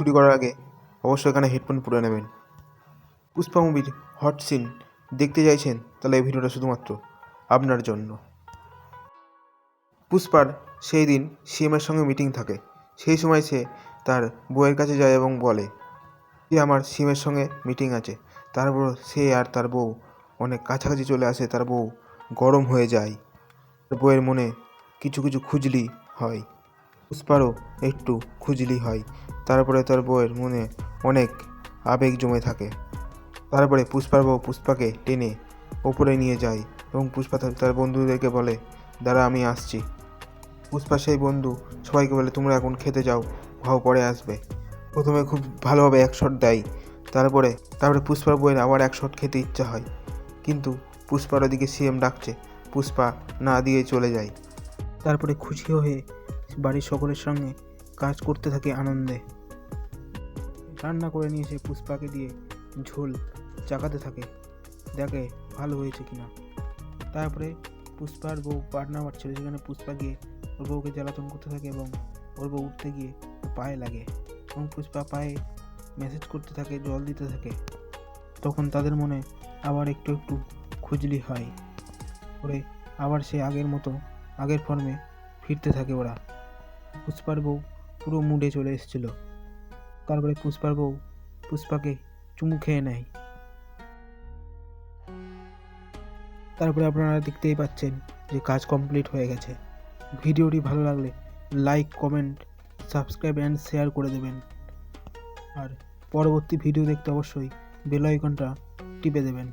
শুরু করার আগে অবশ্যই এখানে হেডফোন পরে নেবেন। পুষ্পা মুভির হট সিন দেখতে চাইছেন, তাহলে এই ভিডিওটা শুধুমাত্র আপনার জন্য। পুষ্পার সেই দিন সিএমের সঙ্গে মিটিং থাকে। সেই সময় সে তার বউয়ের কাছে যায় এবং বলে যে আমার সিএমের সঙ্গে মিটিং আছে। তারপর সে আর তার বউ অনেক কাছাকাছি চলে আসে, তার বউ গরম হয়ে যায়। তার বউয়ের মনে কিছু কিছু খুজলি হয়। পুষ্পারও একটু খুজলি হয়। তারপরে তার বউয়ের মনে অনেক আবেগ জমে থাকে। তারপরে পুষ্পার বউ পুষ্পাকে টেনে ওপরে নিয়ে যায় এবং পুষ্পা তার- বন্ধুদেরকে বলে, দাঁড়া, আমি আসছি। পুষ্পা সেই বন্ধু সবাইকে বলে, তোমরা এখন খেতে যাও ভাও পরে আসবে। প্রথমে খুব ভালোভাবে এক শট দেয়, তারপরে তারপরে পুষ্পার বইয়ের আবার এক শট খেতে ইচ্ছা হয়। কিন্তু পুষ্পার ওদিকে সিএম ডাকছে, পুষ্পা, না দিয়ে চলে যায় তারপরে খুশি হয়ে বাড়ির সকলের সঙ্গে কাজ করতে থাকে আনন্দে। রান্না করে নিয়ে এসে পুষ্পাকে দিয়ে ঝোল চাকাতে থাকে। দেখে ভালো হয়েছে কিনা। তারপরে পুষ্পার বউ পাটনা মারছিল সেখানে পুষ্পা গিয়ে ওর বউকে জ্বালাতন করতে থাকে এবং ওর বউ উঠতে গিয়ে পায়ে লাগে এবং পুষ্পা পায়ে মেসেজ করতে থাকে, জল দিতে থাকে। তখন তাদের মনে আবার একটু একটু খুজলি হয়। করে আবার সে আগের মতো, আগের ফর্মে ফিরতে থাকে ওরা। পুষ্পার বউ পুরো মুডে চলে এসেছিল। তারপরে পুষ্পার বউ? পুষ্পাকে চুমু খেয়ে নেয়। তারপরে আপনারা দেখতেই পাচ্ছেন যে কাজ কমপ্লিট হয়ে গেছে। ভিডিওটি ভালো লাগলে like comment subscribe and share করে দেবেন। আর পরবর্তী ভিডিও দেখতে অবশ্যই বেল আইকনটা টিপে দেবেন।